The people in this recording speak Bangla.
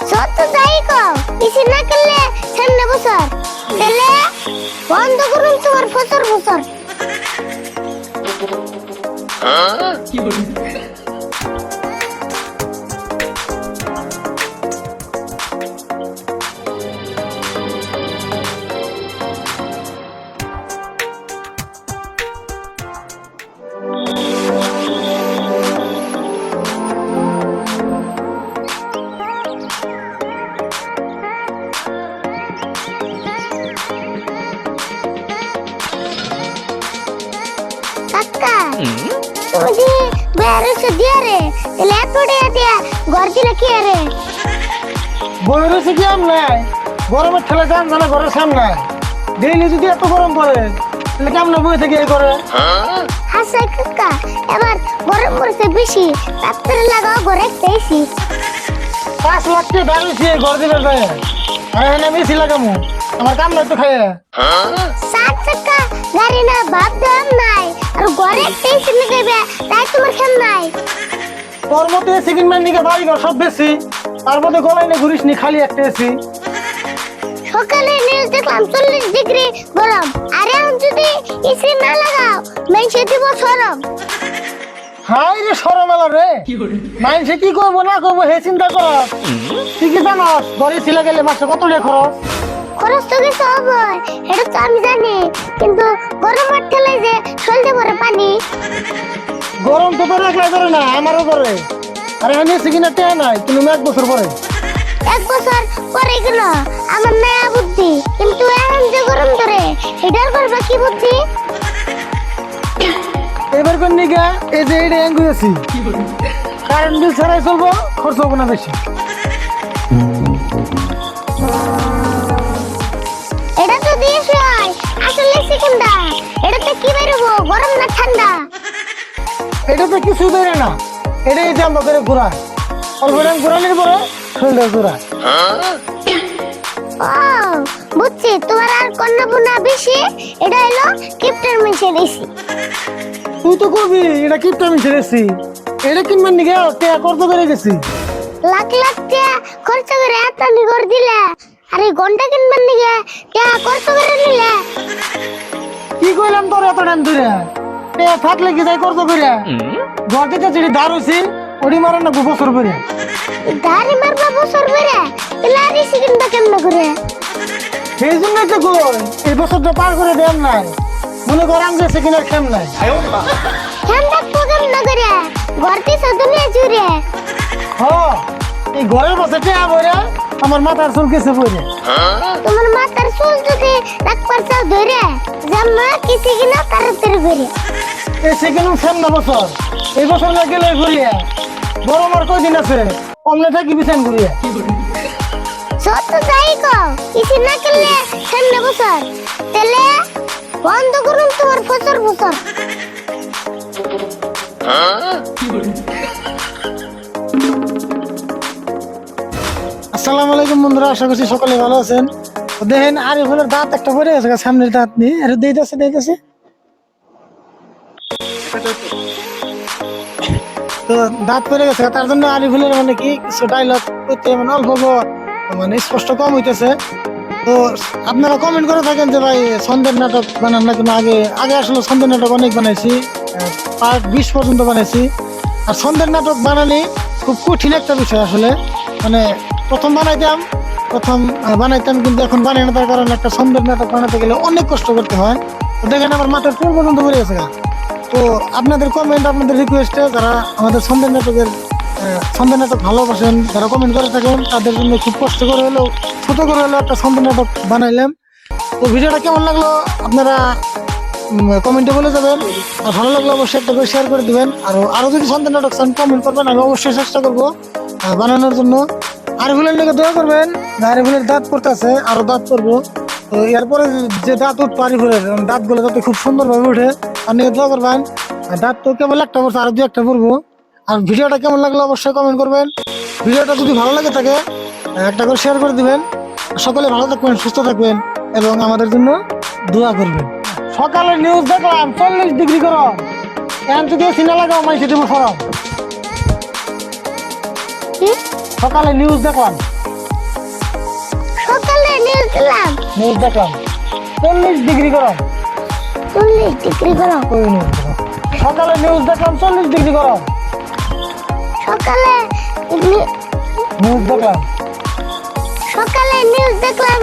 সত্য তাই কও কিছু না করলে সামনে বছর তাহলে বন্ধ করুন তোমার ফসর ফসর তুমি যে বেরোছো দিয়ে রে তাহলে এত টাকা দিয়া ঘর দিলে কি রে বইয়ের রয়েছে কি আম নাই গরমের ঠেলে যান জানা ঘরের সামনে ডেইলি যদি এত গরম পড়ে তাহলে কেমন বই থেকে এ করে হাসাই কাকা এবার গরম পড়ছে বেশি রাত্রে লাগাও ঘরে এসি পাঁচ লাখ টাকা দাঁড়িয়েছি ঘর দিবে যায় আমি ছিল কেমন আমার কাম নাই তো খাইয়ে সাত চাকা গাড়ি না ভাব দাম নাই ঘরে এসি লাগাইবে তাই তোমার খেম নাই। তোর মতো নিকে বাড়ি ঘর সব বেশি তার মধ্যে গলায় নিয়ে ঘুরিস নি খালি একটা এসি সকালে নিউজ দেখলাম চল্লিশ ডিগ্রি গরম আর এখন যদি এসি না লাগাও মেনসে দিব সরম। হাই রে সরমেলা রে। মাইনসে কি করব না করব হে চিন্তা কর। তুই কি জানাস ঘরে ছিল গেলে মাসে কত টাকা খরচ খরচ তো কিছু হবে এটা তো আমি জানি। কিন্তু গরমের ঠেলে যে চলতে পারে পানি। গরম তো তোর একলাই করে না আমারও করে আর এসি টেয়া নাই কিন্তু এক বছর পরে এক বছর পরে গেল আমার নয়া বুদ্ধি কিন্তু এখন যে গরম ধরে এটার করবে কি বুদ্ধি? এবার কোন নিগা এই যে এটা অ্যাঙ্গুই আছি। কারেন্ট বিল ছাড়াই চলবো খরচ হব না বেশি এটা তো কিছু বেড়ে না। এটাই যে আমরা করে ঘোরা অল্প টাইম ঘোরানোর পরে শরীরটা ঘোরা ও বুঝছি তোমার আর কন্যা বুনা বেশি? এটা হলো কিপ্টার মিশে দিছি তুই তো করবি এটা কিপটা আমি ছেড়েছি এটা কিনবার নিগে টেয়া করতে পেরে গেছি। লাখ লাখ টাকা খরচ করে এত নিগর দিলে? আর এই ঘণ্টা কিনবার নিগে টাকা খরচ করে নিলে? কি কইলাম তোর এত টাইম ধরে? টেয়া থাকলে কি যাই করতে করে ঘর থেকে যেটি দাঁড় হয়েছি ওটি মারে না বছর করে গাড়ি মারবা বছর বেড়ে তাহলে আর এসে কিনবা কেমন করে সেই জন্যই তো কই এই বছরটা পার করে দেন নাই। মনে কর আমি গেছে কিনার খেম নাই। কেন থাকব কেমন করে ঘর দিছে দুনিয়া জুড়ে। হ এই ঘরের বসে টেয়া বইরা আমার মাথার চুল কেসে পড়ে তোমার মাথার চুল যদি রাখবার চাও ধরে জামা কিছু কিনা তাড়াতাড়ি করে এই সেকেন্ড সেম না বছর। এই বছর না গেলে ঘুরিয়া। বড় আমার কয়দিন আছে? অমনে থাকি বিছান ঘুরিয়া। সত্য যাই কো কিছু না করলে সামনে বছর। তাহলে বন্ধ করুন তোমার ফসর ফসর আসসালামু আলাইকুম বন্ধুরা, আশা করছি সকলে ভালো আছেন। দেখেন, আরিফুলের দাঁত একটা পড়ে গেছে, সামনের দাঁত নিয়ে। আর দিতেছে দিতেছে তো দাঁত পরে গেছে, তার জন্য আরিফুলের মানে কি, কিছু ডায়লগ করতে মানে অল্প মানে স্পষ্ট কম হইতেছে। তো আপনারা কমেন্ট করে থাকেন যে, ভাই সন্ধ্যের নাটক বানান না? কিন্তু আগে আগে আসলে সন্ধ্যের নাটক অনেক বানাইছি, পার্ট বিশ পর্যন্ত বানাইছি। আর সন্ধ্যের নাটক বানালে খুব কঠিন একটা বিষয় আসলে। মানে প্রথম বানাইতাম প্রথম বানাইতাম, কিন্তু এখন বানাই না, তার কারণে একটা সন্ধ্যের নাটক বানাতে গেলে অনেক কষ্ট করতে হয়। দেখেন আমার মাথার চুল পর্যন্ত পড়ে গেছে। তো আপনাদের কমেন্ট আপনাদের রিকোয়েস্টে যারা আমাদের সন্ধ্যের নাটকের সন্ধ্যের নাটক ভালোবাসেন, যারা কমেন্ট করে থাকেন, তাদের জন্য খুব কষ্ট করে হলেও, ছোট করে হলেও একটা সন্ধ্যের নাটক বানাইলাম। তো ভিডিওটা কেমন লাগল? আপনারা কমেন্টে বলে যাবেন। আর ভালো লাগলে অবশ্যই একটা করে শেয়ার করে দিবেন। আর আরও যদি সন্তান নাটক চান কমেন্ট করবেন, আমি অবশ্যই চেষ্টা করব বানানোর জন্য। আরিফুলের লেগে দোয়া করবেন আরিফুলের দাঁত পড়তেছে, আরও দাঁত পড়ব। তো এরপরে যে দাঁত উঠবো আরিফুলের দাঁতগুলো যাতে খুব সুন্দরভাবে উঠে আর নিয়ে দোয়া করবেন। দাঁত তো কেবল একটা পড়ছে, আরও দু একটা পড়ব। আর ভিডিওটা কেমন লাগল অবশ্যই কমেন্ট করবেন। ভিডিওটা যদি ভালো লাগে থাকে, একটা করে শেয়ার করে দিবেন। সকলে ভালো থাকবেন, সুস্থ থাকবেন, এবং আমাদের জন্য দোয়া করবেন। সকালে নিউজ দেখলাম, চল্লিশ ডিগ্রি গরম। এখন যদি সিনা লাগাও মাইসে দেবো সরম কি? সকালে নিউজ দেখলাম। সকালে নিউজ দেখলাম। নিউজ দেখলাম। চল্লিশ ডিগ্রি গরম। চল্লিশ ডিগ্রি গরম। ওই নিউজ সকালে নিউজ দেখলাম চল্লিশ ডিগ্রি গরম। সকালে নিউজ দেখলাম। সকালে নিউজ দেখলাম।